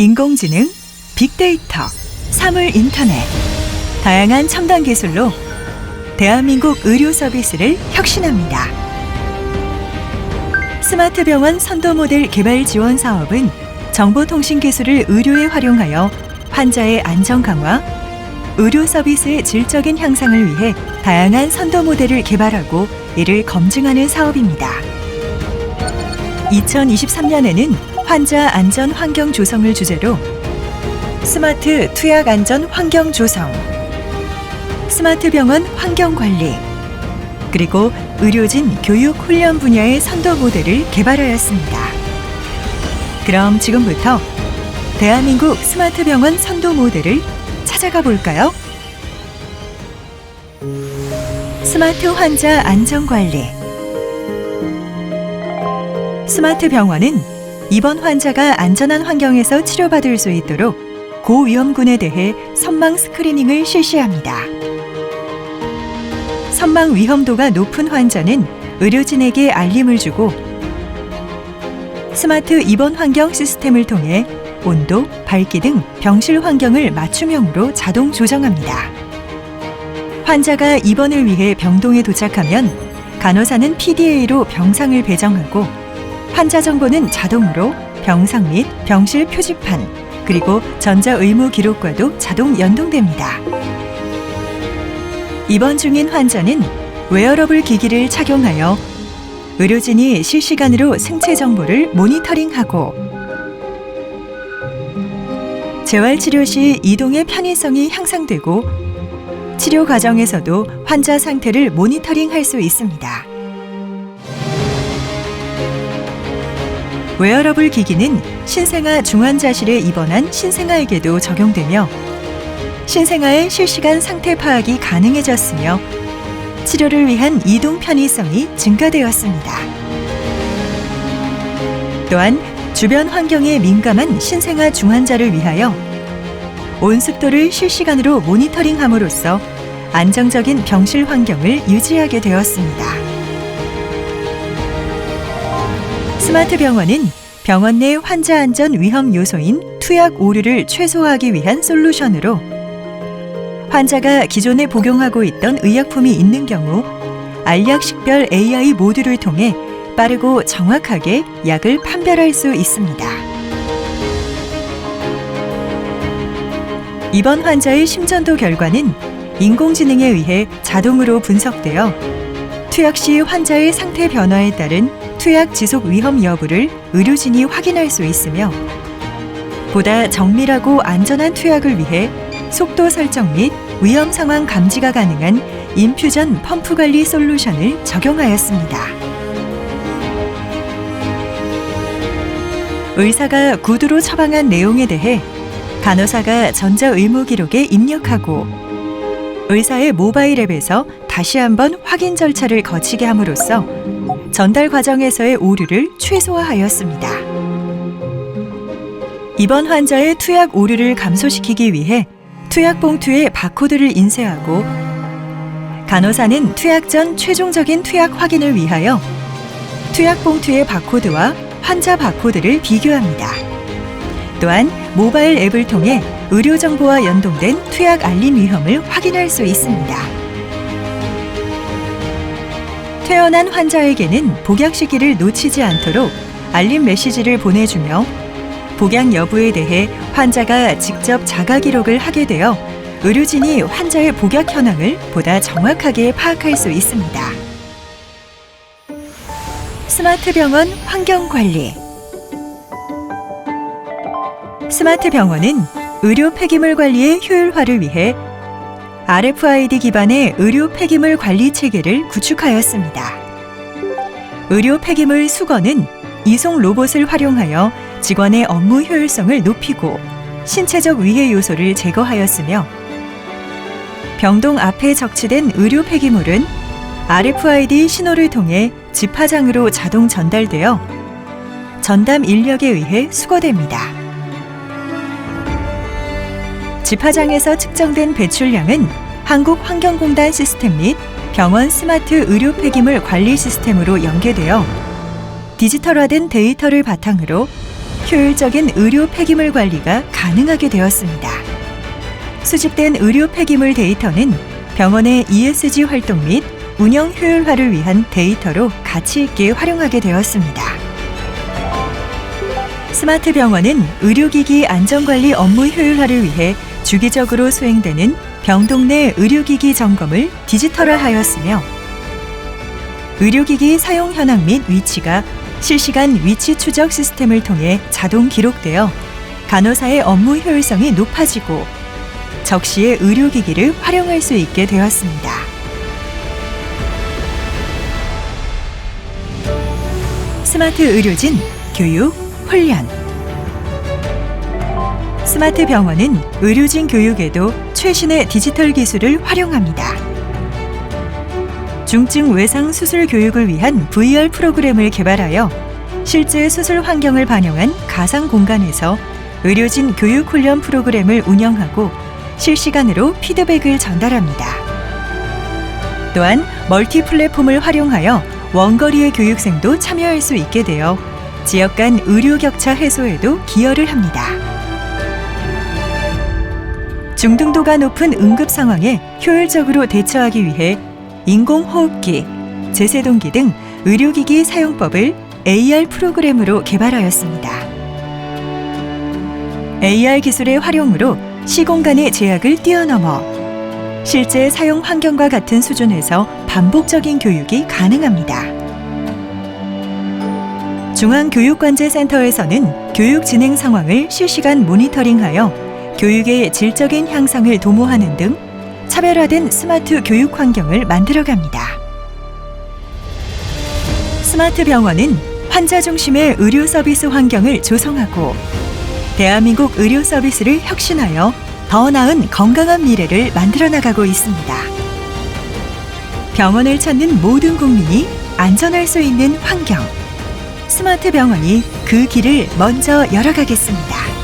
인공지능, 빅데이터, 사물 인터넷, 다양한 첨단 기술로 대한민국 의료 서비스를 혁신합니다. 스마트 병원 선도 모델 개발 지원 사업은 정보통신 기술을 의료에 활용하여 환자의 안전 강화, 의료 서비스의 질적인 향상을 위해 다양한 선도 모델을 개발하고 이를 검증하는 사업입니다. 2023년에는 환자 안전 환경 조성을 주제로 스마트 투약 안전 환경 조성, 스마트 병원 환경 관리, 그리고 의료진 교육 훈련 분야의 선도 모델을 개발하였습니다. 그럼 지금부터 대한민국 스마트 병원 선도 모델을 찾아가 볼까요? 스마트 환자 안전 관리 스마트 병원은 입원 환자가 안전한 환경에서 치료받을 수 있도록 고위험군에 대해 선망 스크리닝을 실시합니다. 선망 위험도가 높은 환자는 의료진에게 알림을 주고 스마트 입원 환경 시스템을 통해 온도, 밝기 등 병실 환경을 맞춤형으로 자동 조정합니다. 환자가 입원을 위해 병동에 도착하면 간호사는 PDA로 병상을 배정하고 환자 정보는 자동으로 병상 및 병실 표지판 그리고 전자 의무 기록과도 자동 연동됩니다. 입원 중인 환자는 웨어러블 기기를 착용하여 의료진이 실시간으로 생체 정보를 모니터링하고 재활 치료 시 이동의 편의성이 향상되고 치료 과정에서도 환자 상태를 모니터링할 수 있습니다. 웨어러블 기기는 신생아 중환자실에 입원한 신생아에게도 적용되며 신생아의 실시간 상태 파악이 가능해졌으며 치료를 위한 이동 편의성이 증가되었습니다. 또한 주변 환경에 민감한 신생아 중환자를 위하여 온습도를 실시간으로 모니터링함으로써 안정적인 병실 환경을 유지하게 되었습니다. 스마트 병원은 병원 내 환자 안전 위험 요소인 투약 오류를 최소화하기 위한 솔루션으로 환자가 기존에 복용하고 있던 의약품이 있는 경우 알약 식별 AI 모듈을 통해 빠르고 정확하게 약을 판별할 수 있습니다. 이번 환자의 심전도 결과는 인공지능에 의해 자동으로 분석되어 투약 시 환자의 상태 변화에 따른 투약 지속 위험 여부를 의료진이 확인할 수 있으며 보다 정밀하고 안전한 투약을 위해 속도 설정 및 위험 상황 감지가 가능한 인퓨전 펌프 관리 솔루션을 적용하였습니다. 의사가 구두로 처방한 내용에 대해 간호사가 전자 의무 기록에 입력하고 의사의 모바일 앱에서 다시 한번 확인 절차를 거치게 함으로써 전달 과정에서의 오류를 최소화하였습니다. 이번 환자의 투약 오류를 감소시키기 위해 투약 봉투에 바코드를 인쇄하고 간호사는 투약 전 최종적인 투약 확인을 위하여 투약 봉투의 바코드와 환자 바코드를 비교합니다. 또한 모바일 앱을 통해 의료 정보와 연동된 투약 알림 위험을 확인할 수 있습니다. 퇴원한 환자에게는 복약 시기를 놓치지 않도록 알림 메시지를 보내주며 복약 여부에 대해 환자가 직접 자가 기록을 하게 되어 의료진이 환자의 복약 현황을 보다 정확하게 파악할 수 있습니다. 스마트 병원 환경 관리 스마트 병원은 의료 폐기물 관리의 효율화를 위해 RFID 기반의 의료 폐기물 관리 체계를 구축하였습니다. 의료 폐기물 수거는 이송 로봇을 활용하여 직원의 업무 효율성을 높이고 신체적 위해 요소를 제거하였으며 병동 앞에 적치된 의료 폐기물은 RFID 신호를 통해 집화장으로 자동 전달되어 전담 인력에 의해 수거됩니다. 집화장에서 측정된 배출량은 한국환경공단 시스템 및 병원 스마트 의료 폐기물 관리 시스템으로 연계되어 디지털화된 데이터를 바탕으로 효율적인 의료 폐기물 관리가 가능하게 되었습니다. 수집된 의료 폐기물 데이터는 병원의 ESG 활동 및 운영 효율화를 위한 데이터로 가치 있게 활용하게 되었습니다. 스마트 병원은 의료기기 안전관리 업무 효율화를 위해 주기적으로 수행되는 병동 내 의료기기 점검을 디지털화하였으며 의료기기 사용 현황 및 위치가 실시간 위치 추적 시스템을 통해 자동 기록되어 간호사의 업무 효율성이 높아지고 적시에 의료기기를 활용할 수 있게 되었습니다. 스마트 의료진, 교육, 훈련. 스마트 병원은 의료진 교육에도 최신의 디지털 기술을 활용합니다. 중증 외상 수술 교육을 위한 VR 프로그램을 개발하여 실제 수술 환경을 반영한 가상 공간에서 의료진 교육 훈련 프로그램을 운영하고 실시간으로 피드백을 전달합니다. 또한 멀티 플랫폼을 활용하여 원거리의 교육생도 참여할 수 있게 되어 지역 간 의료 격차 해소에도 기여를 합니다. 중등도가 높은 응급 상황에 효율적으로 대처하기 위해 인공호흡기, 제세동기 등 의료기기 사용법을 AR 프로그램으로 개발하였습니다. AR 기술의 활용으로 시공간의 제약을 뛰어넘어 실제 사용 환경과 같은 수준에서 반복적인 교육이 가능합니다. 중앙교육관제센터에서는 교육 진행 상황을 실시간 모니터링하여 교육의 질적인 향상을 도모하는 등 차별화된 스마트 교육 환경을 만들어갑니다. 스마트 병원은 환자 중심의 의료 서비스 환경을 조성하고 대한민국 의료 서비스를 혁신하여 더 나은 건강한 미래를 만들어 나가고 있습니다. 병원을 찾는 모든 국민이 안전할 수 있는 환경. 스마트 병원이 그 길을 먼저 열어가겠습니다.